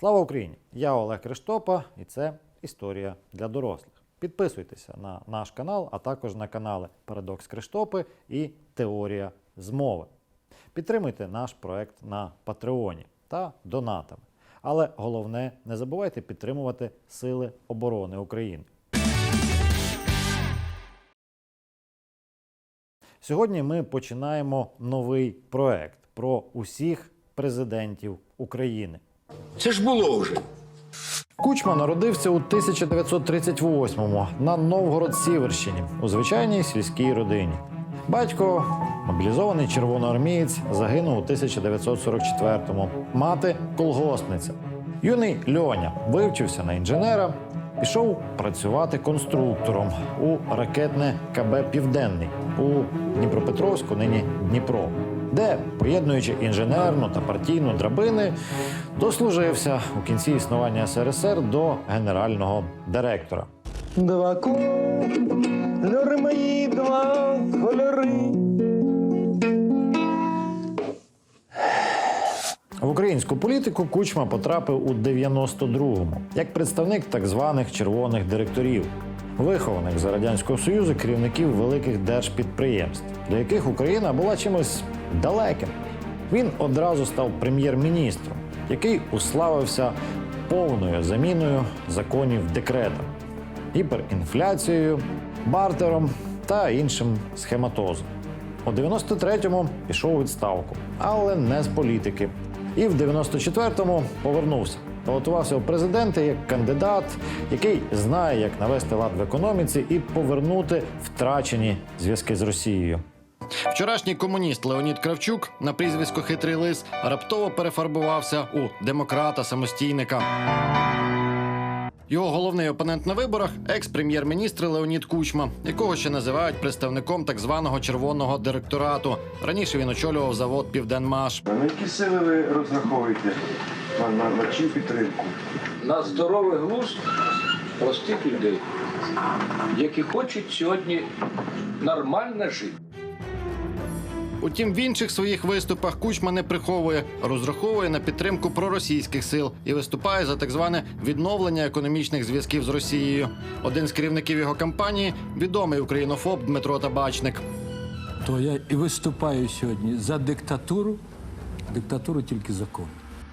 Слава Україні! Я Олег Криштопа, і це історія для дорослих. Підписуйтеся на наш канал, а також на канали Парадокс Криштопи і Теорія змови. Підтримуйте наш проект на Патреоні та донатами. Але головне, не забувайте підтримувати Сили оборони України. Сьогодні ми починаємо новий проект про усіх президентів України. Це ж було вже. Кучма народився у 1938-му на Новгород-Сіверщині у звичайній сільській родині. Батько, мобілізований червоноармієць, загинув у 1944-му. Мати колгоспниця. Юний Льоня вивчився на інженера, пішов працювати конструктором у ракетне КБ Південний у Дніпропетровську, нині Дніпро, де, поєднуючи інженерну та партійну драбини, дослужився у кінці існування СРСР до генерального директора. Два кольори мої, два кольори. В українську політику Кучма потрапив у 92-му як представник так званих червоних директорів, вихованих за радянського союзу керівників великих держпідприємств, для яких Україна була чимось далеким. Він одразу став прем'єр-міністром, який уславився повною заміною законів декретом, гіперінфляцією, бартером та іншим схематозом. У 93-му пішов відставку, але не з політики. І в 94-му повернувся. Балотувався у президенти як кандидат, який знає, як навести лад в економіці і повернути втрачені зв'язки з Росією. Вчорашній комуніст Леонід Кравчук на прізвисько Хитрий Лис раптово перефарбувався у демократа самостійника. Його головний опонент на виборах екс-прем'єр-міністр Леонід Кучма, якого ще називають представником так званого червоного директорату. Раніше він очолював завод Південмаш. На які сили ви розраховуєте на, на, на чию підтримку? На здоровий глузд простих людей, які хочуть сьогодні нормально жити. Утім, в інших своїх виступах Кучма не приховує, розраховує на підтримку проросійських сил і виступає за так зване відновлення економічних зв'язків з Росією. Один з керівників його кампанії відомий українофоб Дмитро Табачник. то я і виступаю сьогодні за диктатуру, диктатуру тільки закон.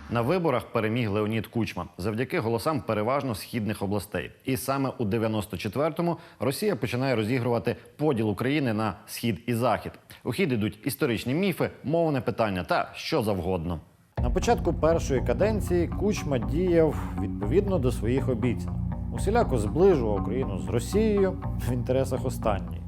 На виборах переміг Леонід Кучма завдяки голосам переважно східних областей. І саме у 94-му Росія починає розігрувати поділ України на схід і захід. У хід ідуть історичні міфи, мовне питання та що завгодно. На початку першої каденції Кучма діяв відповідно до своїх обіцянок. Усіляко зближував Україну з Росією в інтересах останньої.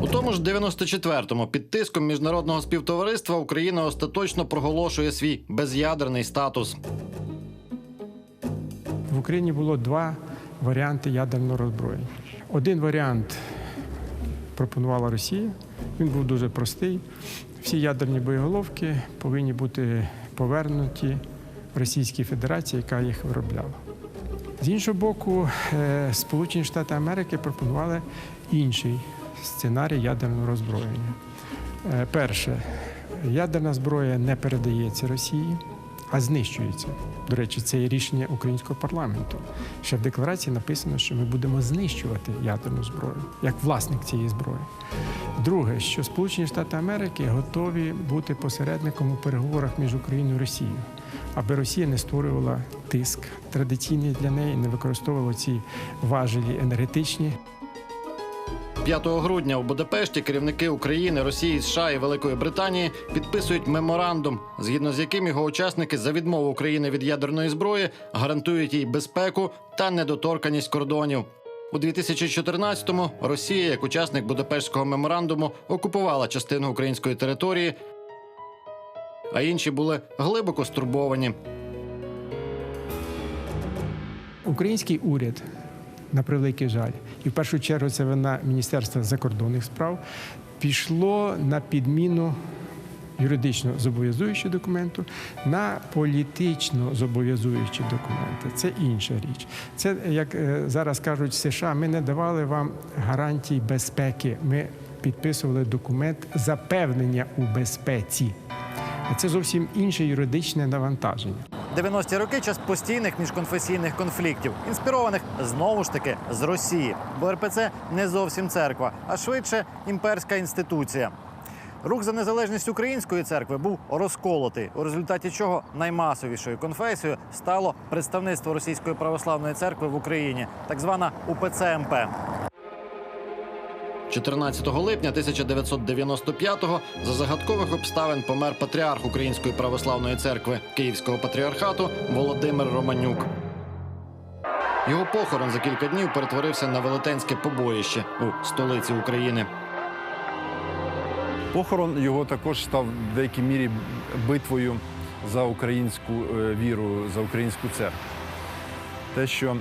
У тому ж 94-му під тиском міжнародного співтовариства Україна остаточно проголошує свій без'ядерний статус. В Україні було два варіанти ядерного роззброєння. Один варіант пропонувала Росія. Він був дуже простий. Всі ядерні боєголовки повинні бути повернуті Російській Федерації, яка їх виробляла. З іншого боку, е, Сполучені Штати Америки пропонували інший сценарій ядерного роззброєння. Е, Перше, ядерна зброя не передається Росії, а знищується. До речі, це є рішення українського парламенту. Ще в декларації написано, що ми будемо знищувати ядерну зброю як власник цієї зброї. Друге, що Сполучені Штати Америки готові бути посередником у переговорах між Україною і Росією, аби Росія не створювала тиск традиційний для неї, не використовувала ці важелі енергетичні. 5 грудня у Будапешті керівники України, Росії, США і Великої Британії підписують меморандум, згідно з яким його учасники за відмову України від ядерної зброї гарантують їй безпеку та недоторканість кордонів. У 2014-му Росія, як учасник Будапештського меморандуму, окупувала частину української території, а інші були глибоко стурбовані. Український уряд, на превеликий жаль, і в першу чергу це вина Міністерства закордонних справ, пішло на підміну юридично зобов'язуючого документу на політично зобов'язуючі документи. Це інша річ. Це, як е, зараз кажуть США, ми не давали вам гарантій безпеки. Ми підписували документ запевнення у безпеці. Це зовсім інше юридичне навантаження. 90-ті роки час постійних міжконфесійних конфліктів, інспірованих знову ж таки з Росії. Бо РПЦ не зовсім церква, а швидше імперська інституція. Рух за незалежність української церкви був розколотий, у результаті чого наймасовішою конфесією стало представництво Російської православної церкви в Україні, так звана УПЦ. 14 липня 1995-го за загадкових обставин помер патріарх Української православної церкви Київського патріархату Володимир Романюк. Його похорон за кілька днів перетворився на велетенське побоїще у столиці України. Похорон його також став в деякій мірі битвою за українську е, віру, за українську церкву. Те, що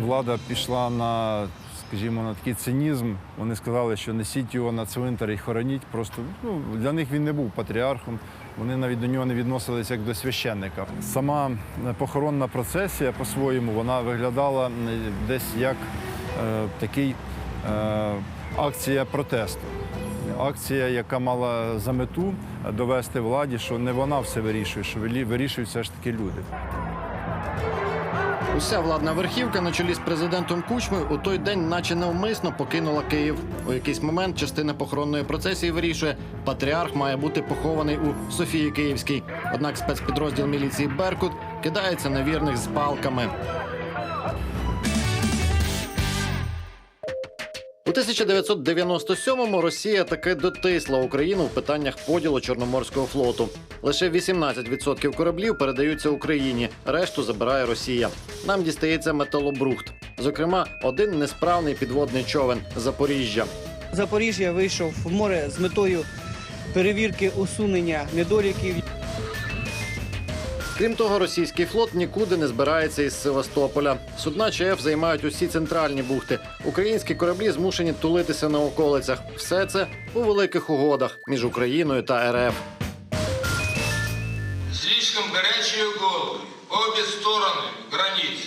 влада пішла на, скажімо, на такий цинізм, вони сказали, що несіть його на цвинтар і хороніть. Просто ну, для них він не був патріархом. Вони навіть до нього не відносилися як до священника. Сама е, похоронна процесія по-своєму вона виглядала десь як е, такий е, акція протесту. Акція, яка мала за мету довести владі, що не вона все вирішує, що вирішують все ж таки люди. Уся владна верхівка на чолі з президентом Кучмою у той день, наче навмисно, покинула Київ. У якийсь момент частина похоронної процесії вирішує, патріарх має бути похований у Софії Київській. Однак спецпідрозділ міліції Беркут кидається на вірних з палками. 1997-му Росія таки дотисла Україну в питаннях поділу Чорноморського флоту. Лише 18% кораблів передаються Україні, решту забирає Росія. Нам дістається металобрухт. Зокрема, один несправний підводний човен Запоріжжя. Запоріжжя вийшов в море з метою перевірки усунення недоліків. Крім того, російський флот нікуди не збирається із Севастополя. Судна ЧФ займають усі центральні бухти. Українські кораблі змушені тулитися на околицях. Все це у великих угодах між Україною та РФ. Слишком горячие головы обе стороны границ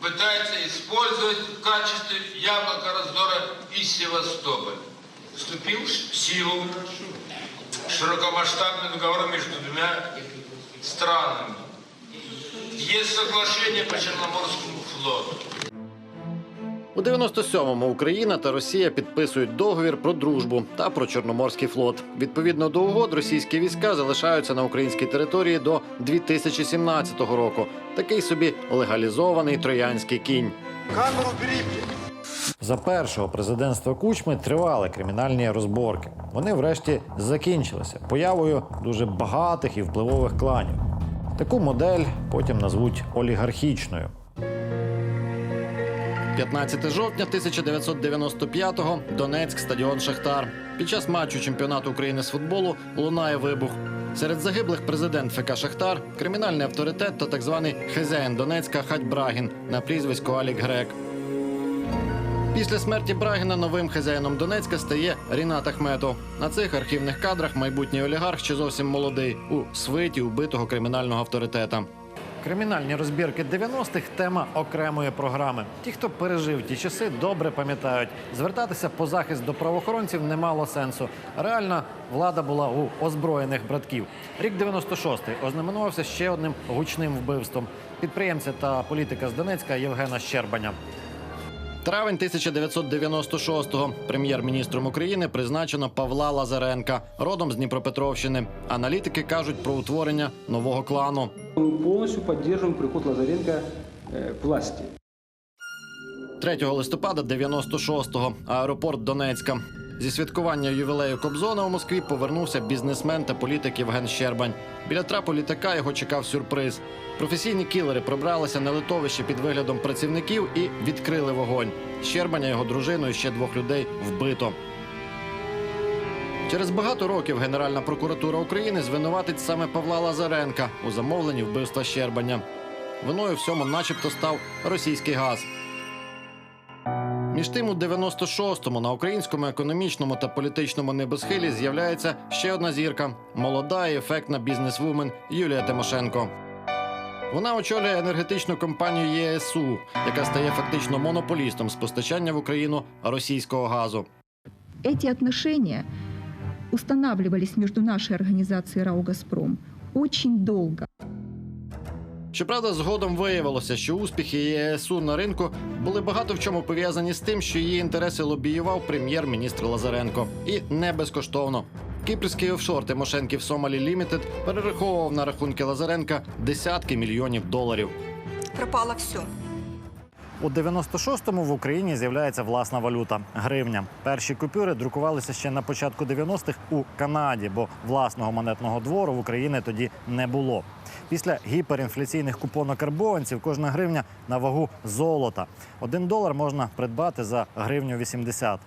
пытаются использовать в качестве яблока раздора и Севастополь. Вступил в силу широкомасштабный договор между двумя странами. Есть соглашение по Черноморскому флоту. У 97-му Україна та Росія підписують договір про дружбу та про Чорноморський флот. Відповідно до угод, російські війська залишаються на українській території до 2017 року. Такий собі легалізований троянський кінь. За першого президентства Кучми тривали кримінальні розборки. Вони врешті закінчилися появою дуже багатих і впливових кланів. Таку модель потім назвуть олігархічною. 15 жовтня 1995-го Донецьк, стадіон Шахтар. Під час матчу чемпіонату України з футболу лунає вибух. Серед загиблих президент ФК Шахтар, кримінальний авторитет та так званий хазяїн Донецька Хать Брагін на прізвисько Алік Грек. Після смерті Брагіна новим хазяїном Донецька стає Рінат Ахметов. На цих архівних кадрах майбутній олігарх ще зовсім молодий у свиті убитого кримінального авторитета. Кримінальні розбірки 90-х – тема окремої програми. Ті, хто пережив ті часи, добре пам'ятають. Звертатися по захист до правоохоронців не мало сенсу. Реальна влада була у озброєних братків. Рік 96-й ознаменувався ще одним гучним вбивством підприємця та політика з Донецька Євгена Щербаня. Травень 1996-го прем'єр-міністром України призначено Павла Лазаренка, родом з Дніпропетровщини. Аналітики кажуть про утворення нового клану. Ми повністю підтримуємо приход Лазаренка в власті. 3 листопада 96-го аеропорт Донецька. Зі святкування ювілею Кобзона у Москві повернувся бізнесмен та політик Євген Щербань. Біля трапу літака його чекав сюрприз. Професійні кілери пробралися на литовище під виглядом працівників і відкрили вогонь. Щербаня, його дружину і ще двох людей вбито. Через багато років Генеральна прокуратура України звинуватить саме Павла Лазаренка у замовленні вбивства Щербаня. Виною всьому, начебто, став російський газ. Між тим, у 96-му на українському економічному та політичному небосхилі з'являється ще одна зірка молода і ефектна бізнесвумен Юлія Тимошенко. Вона очолює енергетичну компанію ЄСУ, яка стає фактично монополістом з постачання в Україну російського газу. Эти отношения устанавливались между нашей организацией «РАО Газпром» очень долго. Щоправда, згодом виявилося, що успіхи ЄСУ на ринку були багато в чому пов'язані з тим, що її інтереси лобіював прем'єр-міністр Лазаренко. І не безкоштовно. Кіпрський офшор Тимошенків Сомалі Лімітед перераховував на рахунки Лазаренка десятки мільйонів доларів. Пропало все. У 96-му в Україні з'являється власна валюта гривня. Перші купюри друкувалися ще на початку 90-х у Канаді, бо власного монетного двору в Україні тоді не було. Після гіперінфляційних купонок карбованців кожна гривня на вагу золота. Один долар можна придбати за гривню 80.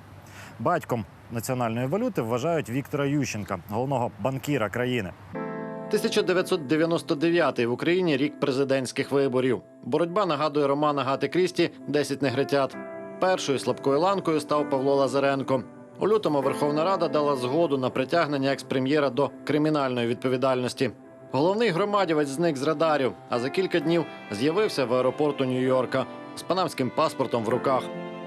Батьком національної валюти вважають Віктора Ющенка, головного банкіра країни. 1999 в Україні рік президентських виборів. Боротьба нагадує роман Агати Крісті «10 негритят. Першою слабкою ланкою став Павло Лазаренко. У лютому Верховна Рада дала згоду на притягнення екс-прем'єра до кримінальної відповідальності. Головний громадівець зник з радарів, а за кілька днів з'явився в аеропорту Нью-Йорка з панамським паспортом в руках.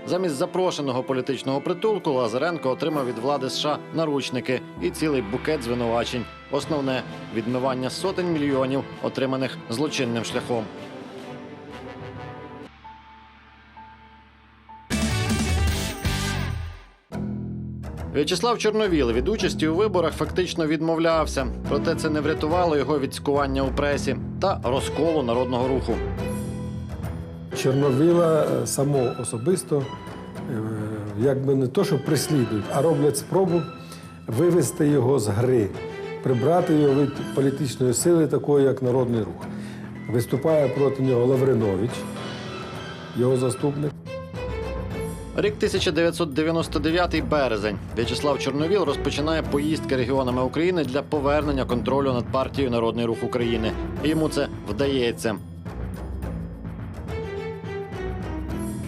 Замість запрошеного політичного притулку Лазаренко отримав від влади США наручники і цілий букет звинувачень. Основне відмивання сотень мільйонів, отриманих злочинним шляхом. В'ячеслав Чорновіл від участі у виборах фактично відмовлявся, проте це не врятувало його від цькування у пресі та розколу народного руху. Чорновіла е, самого особисто, е, якби не то, що прислідують, а роблять спробу вивести його з гри, прибрати його від політичної сили, такої як Народний рух. Виступає проти нього Лавринович, його заступник. Рік 1999 березень. В'ячеслав Чорновіл розпочинає поїздки регіонами України для повернення контролю над партією Народний рух України. Йому це вдається.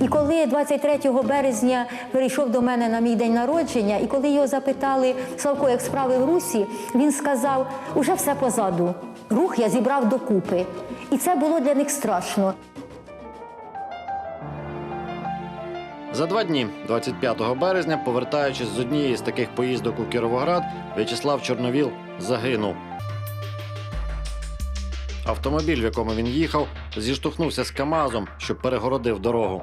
І коли 23 березня перейшов до мене на мій день народження, і коли його запитали Славко, як справи в Русі, він сказав: уже все позаду. Рух я зібрав докупи. І це було для них страшно. За два дні, 25 березня, повертаючись з однієї з таких поїздок у Кіровоград, В'ячеслав Чорновіл загинув. Автомобіль, в якому він їхав, зіштовхнувся з Камазом, що перегородив дорогу.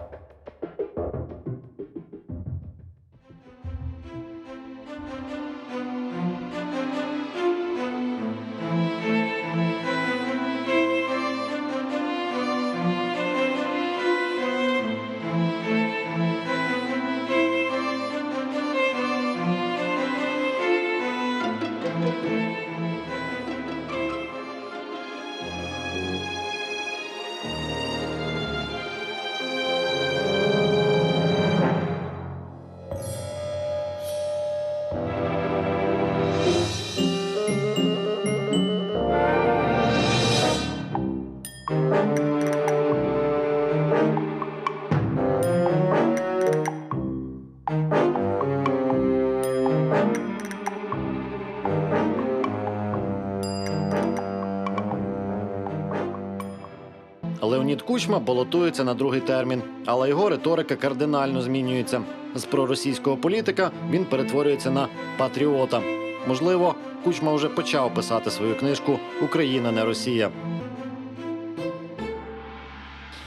Кучма балотується на другий термін, але його риторика кардинально змінюється. З проросійського політика він перетворюється на патріота. Можливо, Кучма вже почав писати свою книжку Україна не Росія.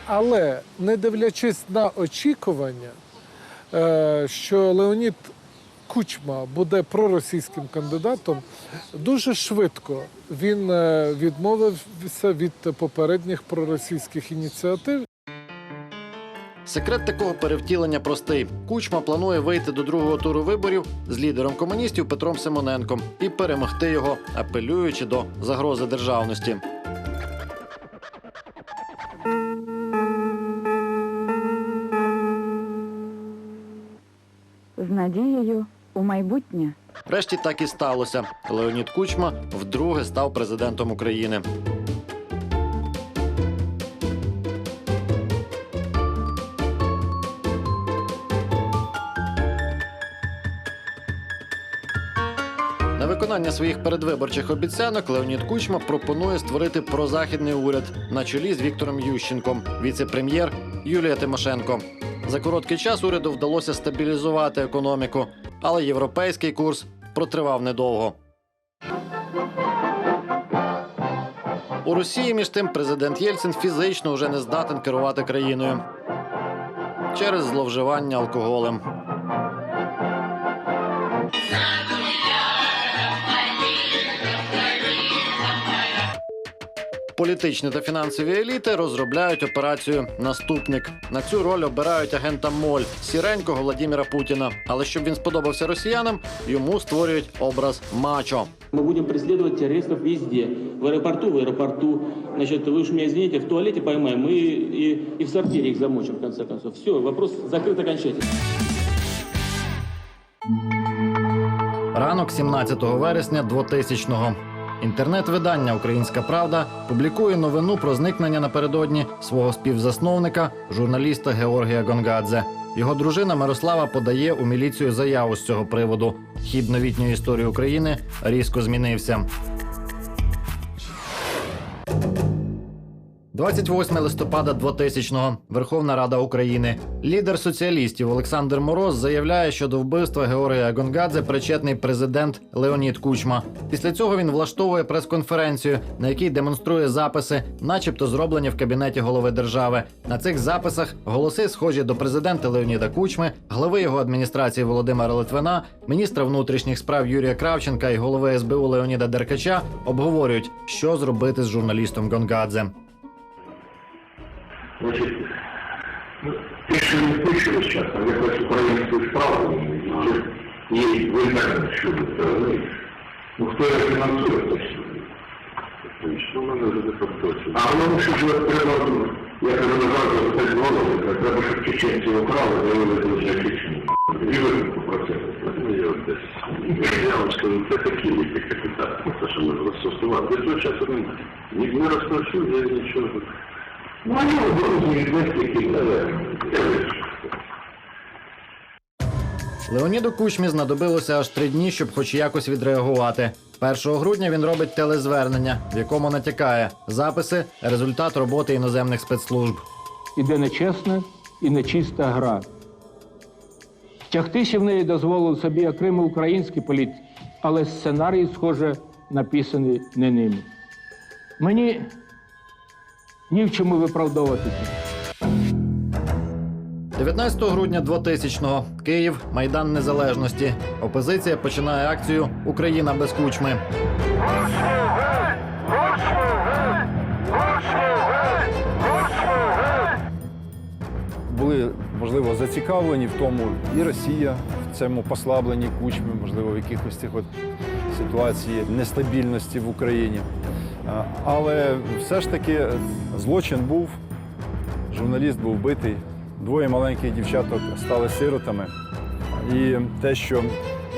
Але не дивлячись на очікування, е, що Леонід Кучма буде проросійським кандидатом, дуже швидко він е, відмовився від попередніх проросійських ініціатив. Секрет такого перевтілення простий. Кучма планує вийти до другого туру виборів з лідером комуністів Петром Симоненком і перемогти його, апелюючи до загрози державності. з надією у майбутнє. Врешті так і сталося. Леонід Кучма вдруге став президентом України. На виконання своїх передвиборчих обіцянок Леонід Кучма пропонує створити прозахідний уряд на чолі з Віктором Ющенком, віце-прем'єр Юлія Тимошенко. За короткий час уряду вдалося стабілізувати економіку, але європейський курс протривав недовго. У Росії, між тим, президент Єльцин фізично вже не здатен керувати країною через зловживання алкоголем. Політичні та фінансові еліти розробляють операцію Наступник. На цю роль обирають агента Моль сіренького Владіміра Путіна. Але щоб він сподобався росіянам, йому створюють образ мачо. Мы будем преследовать террористов везде. В аэропорту, в аэропорту. Значит, вы уж меня извините, в туалете поймаем и, и, и в сортире их замочим, в конце концов. Все, вопрос закрыт окончательно. Ранок 17 вересня 2000-го. Інтернет-видання Українська Правда публікує новину про зникнення напередодні свого співзасновника, журналіста Георгія Гонгадзе. Його дружина Мирослава подає у міліцію заяву з цього приводу. Хід новітньої історії України різко змінився. 28 листопада 2000-го. Верховна Рада України. Лідер соціалістів Олександр Мороз заявляє, що до вбивства Георгія Гонгадзе причетний президент Леонід Кучма. Після цього він влаштовує прес-конференцію, на якій демонструє записи, начебто зроблені в кабінеті голови держави. На цих записах голоси схожі до президента Леоніда Кучми, глави його адміністрації Володимира Литвина, міністра внутрішніх справ Юрія Кравченка і голови СБУ Леоніда Деркача обговорюють, що зробити з журналістом Гонгадзе. Значит, ну, ты же не слышал сейчас, а якось українською справою, і ви так чудите, ну хто його фінансує точно? Ну, мене вже не. А воно що ж треба, я назад за 5 доларів, треба, щоб чеченці украли, заявили дуже Чечні. І ви про це. Ну, я я вам скажу, це такі ліки капітал, ну, те, що ми розсосувати. До цього часу немає. Ні, не розпрошу, я нічого. Ну, они образуют Леоніду Кучмі знадобилося аж три дні, щоб хоч якось відреагувати. 1 грудня він робить телезвернення, в якому натякає записи, результат роботи іноземних спецслужб. Іде нечесна і нечиста гра. Тягтися в неї дозволив собі окремий український політик, але сценарій, схоже, написаний не ними. Мені ні в чому виправдовуватися. 19 грудня 2000-го. Київ, Майдан Незалежності. Опозиція починає акцію Україна без кучми. були можливо зацікавлені в тому, і Росія в цьому послабленні кучми, можливо, в якихось цих от ситуації нестабільності в Україні. Але все ж таки злочин був, журналіст був вбитий, двоє маленьких дівчаток стали сиротами. І те, що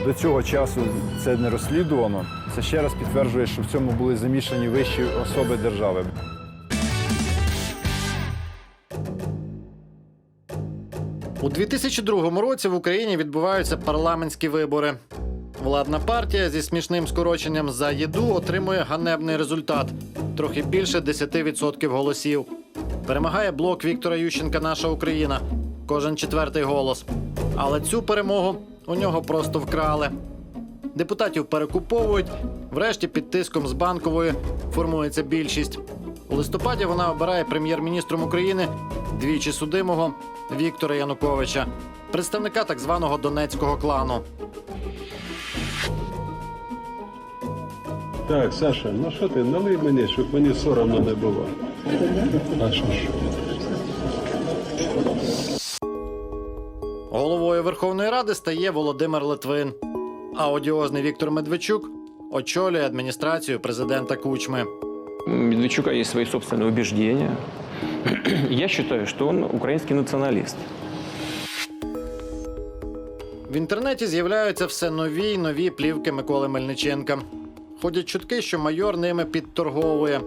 до цього часу це не розслідувано, це ще раз підтверджує, що в цьому були замішані вищі особи держави. У 2002 році в Україні відбуваються парламентські вибори. Владна партія зі смішним скороченням за їду отримує ганебний результат трохи більше 10% голосів. Перемагає блок Віктора Ющенка Наша Україна. Кожен четвертий голос. Але цю перемогу у нього просто вкрали. Депутатів перекуповують. Врешті під тиском з банкової формується більшість. У листопаді вона обирає прем'єр-міністром України двічі судимого Віктора Януковича, представника так званого донецького клану. Так, Саша, ну що ти, налий мені, щоб мені соромно не було. А що ж? Головою Верховної Ради стає Володимир Литвин. А одіозний Віктор Медведчук очолює адміністрацію президента Кучми. У Медведчука есть свои собственные убеждения. Я считаю, что он украинский националист. В інтернеті з'являються все нові й нові плівки Миколи Мельниченка. Ходять чутки, що майор ними підторговує.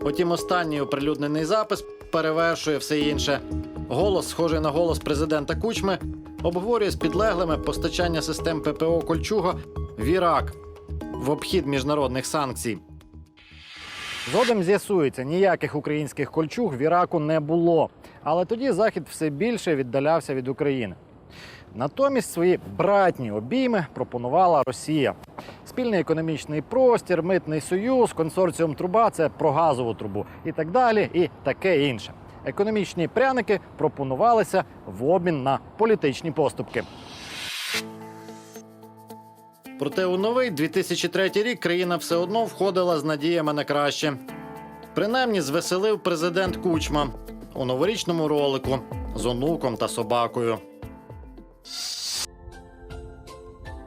Потім останній оприлюднений запис перевершує все інше. Голос, схожий на голос президента Кучми, обговорює з підлеглими постачання систем ППО Кольчуга в Ірак в обхід міжнародних санкцій. Згодом з'ясується, ніяких українських кольчуг в Іраку не було. Але тоді Захід все більше віддалявся від України. Натомість свої братні обійми пропонувала Росія. Спільний економічний простір, митний союз, консорціум труба це про газову трубу і так далі, і таке інше. Економічні пряники пропонувалися в обмін на політичні поступки. Проте у новий 2003 рік країна все одно входила з надіями на краще. Принаймні звеселив президент Кучма у новорічному ролику з онуком та собакою.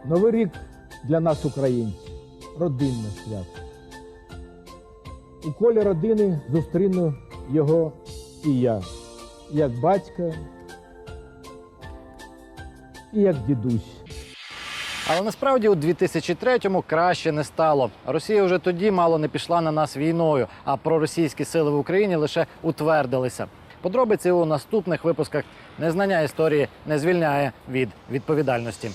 Новий рік для нас, українців, родинне свято. У колі родини зустріну його і я, як батька, і як дідусь. Але насправді у 2003-му краще не стало. Росія вже тоді мало не пішла на нас війною, а проросійські сили в Україні лише утвердилися. Подробиці у наступних випусках незнання історії не звільняє від відповідальності.